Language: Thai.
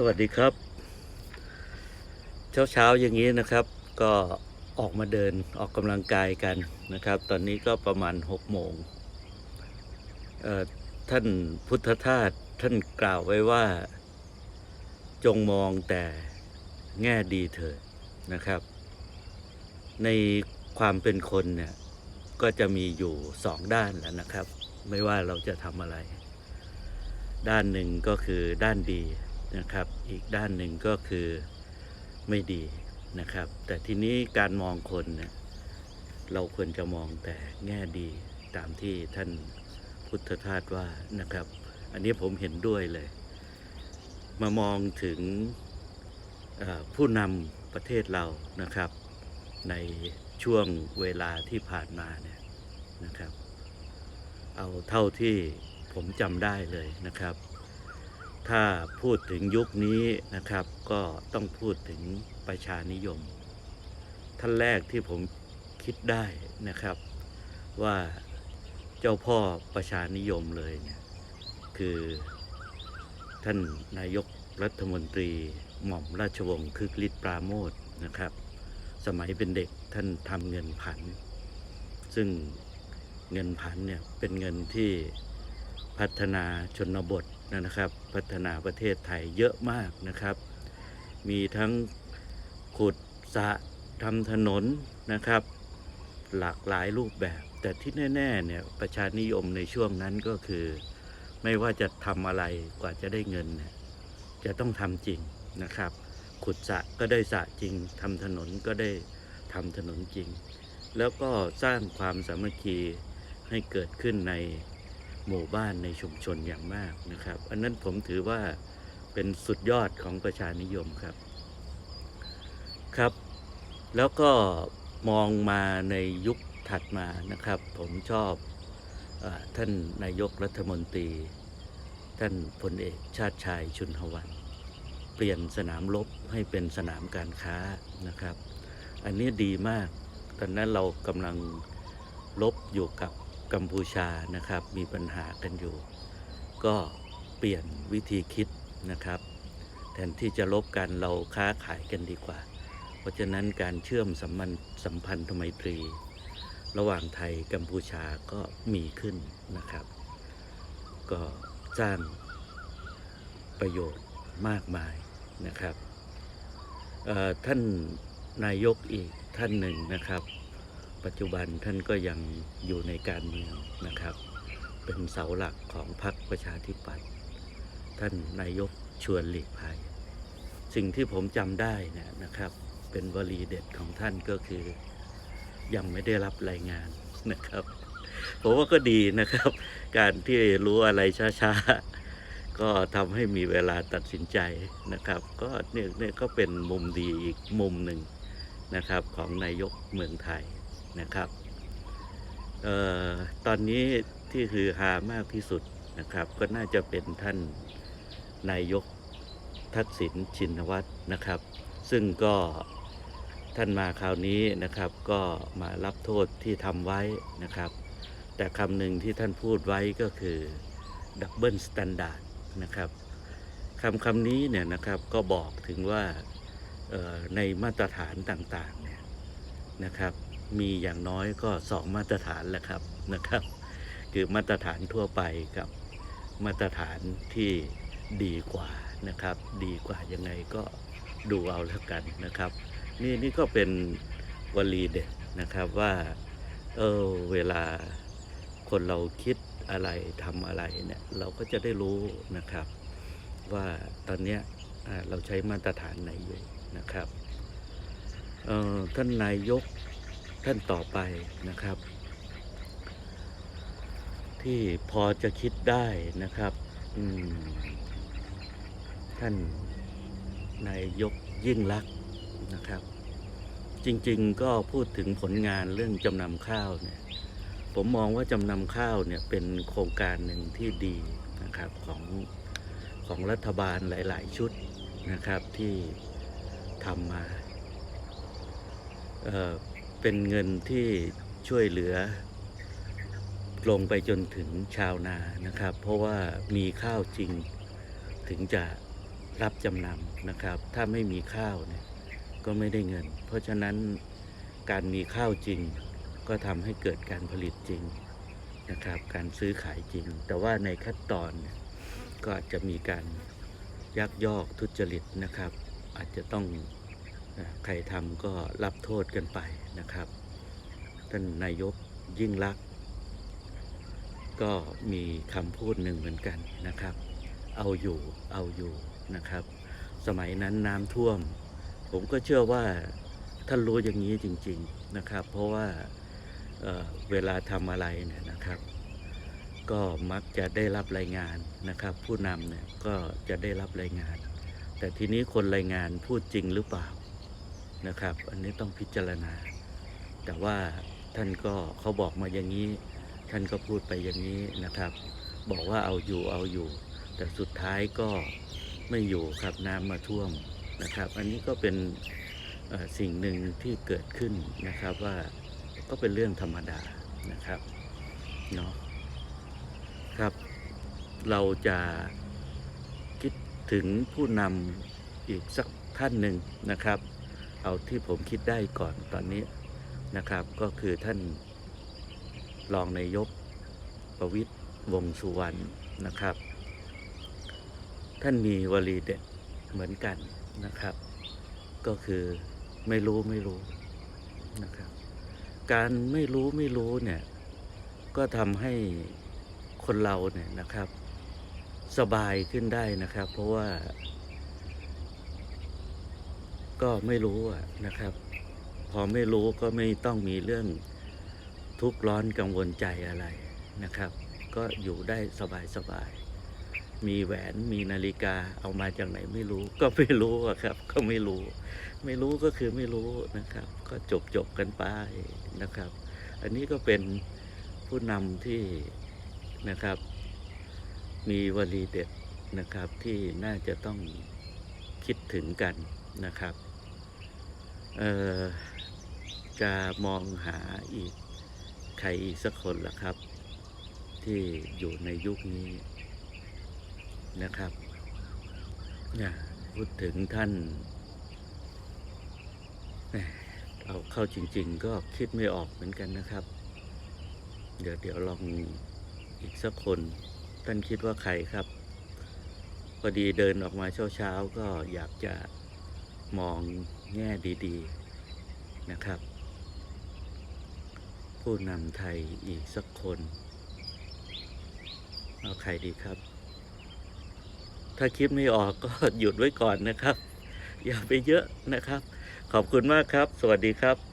สวัสดีครับ เช้าเช้าๆอย่างนี้นะครับ ก็ออกมาเดินออกกำลังกายกันนะครับ ตอนนี้ก็ประมาณหกโมงท่านพุทธทาสท่านกล่าวไว้ว่า จงมองแต่แง่ดีเถิดนะครับ ในความเป็นคนเนี่ยก็จะมีอยู่สองด้านแล้วนะครับ ไม่ว่าเราจะทำอะไร ด้านหนึ่งก็คือด้านดี นะครับ อีกด้านหนึ่งก็คือไม่ดีนะครับ แต่ทีนี้การมองคนเนี่ยเราควรจะมองแต่แง่ดีตามที่ท่านพุทธทาสว่านะครับ อันนี้ผมเห็นด้วยเลย มามองถึงผู้นำประเทศเรานะครับ ในช่วงเวลาที่ผ่านมาเนี่ยนะครับ เอาเท่าที่ผมจำได้เลยนะครับ ถ้าพูดถึงยุคนี้นะครับ ก็ต้องพูดถึงประชานิยม ท่านแรกที่ผมคิดได้นะครับ ว่าเจ้าพ่อประชานิยมเลยเนี่ยคือท่านนายกรัฐมนตรีหม่อมราชวงศ์คึกฤทธิ์ปราโมทนะครับ สมัยเป็นเด็กท่านทำเงินผัน ซึ่งเงินผันเนี่ยเป็นเงินที่พัฒนาชนบท นะครับพัฒนาประเทศไทยเยอะมากนะครับ มีทั้งขุดสระทำถนนนะครับ หลากหลายรูปแบบ แต่ที่แน่ๆเนี่ยประชานิยมในช่วงนั้นก็คือ ไม่ว่าจะทำอะไรกว่าจะได้เงินเนี่ยจะต้องทำจริงนะครับ ขุดสระก็ได้สระจริงทำถนนก็ได้ทำถนนจริง แล้วก็สร้างความสามัคคีให้เกิดขึ้นใน หมู่บ้านในชุมชนอย่างมากนะครับ อันนั้นผมถือว่าเป็นสุดยอดของประชานิยมครับ ครับ แล้วก็มองมาในยุคถัดมานะครับ ผมชอบอท่านนายกรัฐมนตรี ท่านพลเอกชาติชายชุนหวันเปลี่ยนสนามรบให้เป็นสนามการค้านะครับ อันนี้ดีมาก ตอนนั้นเรากำลังลบอยู่กับ กัมพูชานะครับ มีปัญหากันอยู่ ก็เปลี่ยนวิธีคิดนะครับ แทนที่จะลบกันเราค้าขายกันดีกว่า เพราะฉะนั้นการเชื่อมสัมพันธ์สัมพันธไมตรี ระหว่างไทยกัมพูชาก็มีขึ้นนะครับ ก็สร้างประโยชน์มากมายนะครับท่านนายกอีกท่านหนึ่งนะครับ ปัจจุบันท่านก็ยังอยู่ในการเมืองนะครับ เป็นเสาหลักของพรรคประชาธิปัตย์ท่านนายกชวนหลีกภัย สิ่งที่ผมจำได้นี่ยนะครับ เป็นวลีเด็ดของท่านก็คือ ยังไม่ได้รับรายงานนะครับผมว่าก็ดีนะครับ การที่รู้อะไรช้าๆ ก็ทำให้มีเวลาตัดสินใจนะครับ ก็เนี่ยเนี่ยก็เป็นมุมดีอีกมุมหนึ่งนะครับของนายกเมืองไทย นะครับเอ่อตอนนี้ที่คือฮามากที่สุดนะครับ ก็น่าจะเป็นท่านนายกทักษิณชินวัตรนะครับ ซึ่งก็ท่านมาคราวนี้นะครับก็มารับโทษที่ทำไว้นะครับ แต่คำหนึ่งที่ท่านพูดไว้ก็คือดับเบิลสแตนดาร์ดนะครับคำคำนี้เนี่ยนะครับก็บอกถึงว่าในมาตรฐานต่างๆเนี่ยนะครับ มีอย่างน้อยก็สองมาตรฐานแหละครับนะครับ คือมาตรฐานทั่วไปกับมาตรฐานที่ดีกว่านะครับ ดีกว่ายังไงก็ดูเอาแล้วกันนะครับ นี่นี่ก็เป็นวลีเด็ดนะครับว่าเออเวลาคนเราคิดอะไรทำอะไรเนี่ยเราก็จะได้รู้นะครับ ว่าตอนเนี้ยเราใช้มาตรฐานไหนอยู่นะครับออท่านนายก ท่านต่อไปนะครับ ที่พอจะคิดได้นะครับท่านนายกยิ่งลักษณ์นะครับ จริงๆก็พูดถึงผลงานเรื่องจำนำข้าวเนี่ยผมมองว่าจำนำข้าวเนี่ยเป็นโครงการหนึ่งที่ดีนะครับของของรัฐบาลหลาย ๆ ชุดนะครับที่ทำมา เป็นเงินที่ช่วยเหลือ ลงไปจนถึงชาวนานะครับ เพราะว่ามีข้าวจริงถึงจะรับจำนำนะครับ ถ้าไม่มีข้าวเนี่ยก็ไม่ได้เงิน เพราะฉะนั้นการมีข้าวจริงก็ทำให้เกิดการผลิตจริงนะครับ การซื้อขายจริง แต่ว่าในขั้นตอนเนี่ยก็อาจจะมีการยักยอกทุจริตนะครับ อาจจะต้องใครทำก็รับโทษกันไป นะครับ ท่านนายกยิ่งลักษณ์ก็มีคำพูดหนึ่งเหมือนกันนะครับ เอาอยู่เอาอยู่นะครับ สมัยนั้นน้ำท่วม ผมก็เชื่อว่าท่านรู้อย่างนี้จริง ๆนะครับ เพราะว่าเเวลาทำอะไรเนี่ยนะครับ ก็มักจะได้รับรายงานนะครับ ผู้นำเนี่ยก็จะได้รับรายงาน แต่ทีนี้คนรายงานพูดจริงหรือเปล่านะครับ อันนี้ต้องพิจารณา แต่ว่าท่านก็เขาบอกมาอย่างนี้ ท่านก็พูดไปอย่างนี้นะครับ บอกว่าเอาอยู่เอาอยู่ แต่สุดท้ายก็ไม่อยู่ครับน้ำมาท่วมนะครับ อันนี้ก็เป็นสิ่งหนึ่งที่เกิดขึ้นนะครับว่าก็เป็นเรื่องธรรมดานะครับเนาะครับ เราจะคิดถึงผู้นำอีกสักท่านหนึ่งนะครับ เอาที่ผมคิดได้ก่อนตอนนี้ นะครับ ก็คือท่านรองนายกประวิตยวงสุวรรณนะครับ ท่านมีวลีเด็ดเหมือนกันนะครับ ก็คือไม่รู้ไม่รู้นะครับ การไม่รู้ไม่รู้เนี่ยก็ทำให้คนเราเนี่ยนะครับ สบายขึ้นได้นะครับ เพราะว่า ก็ไม่รู้อะนะครับ อไม่รู้ก็ไม่ต้องมีเรื่องทุกข์ร้อนกังวลใจอะไรนะครับ ก็อยู่ได้สบายสบายๆมีแหวนมีนาฬิกาเอามาจากไหนไม่รู้ ก็ไม่รู้อะครับ ก็ไม่รู้ ไม่รู้ก็คือไม่รู้นะครับ ก็จบจบๆกันไปนะครับ อันนี้ก็เป็นผู้นำที่นะครับ มีวลีเด็ดนะครับที่น่าจะต้องคิดถึงกันนะครับ เอ่อ จะมองหาอีกใครอีกสักคนล่ะครับ ที่อยู่ในยุคนี้นะครับเนี่ยพูดถึงท่านเอาเข้าจริง ๆ ก็คิดไม่ออกเหมือนกันนะครับ เดี๋ยวเดี๋ยวลองอีกสักคน ท่านคิดว่าใครครับพอดีเดินออกมาเช้าๆก็อยากจะมองแง่ดี ๆ นะครับ ผู้นำไทยอีกสักคน เอาใครดีครับ ถ้าคิดไม่ออกก็หยุดไว้ก่อนนะครับ อย่าไปเยอะนะครับ ขอบคุณมากครับ สวัสดีครับ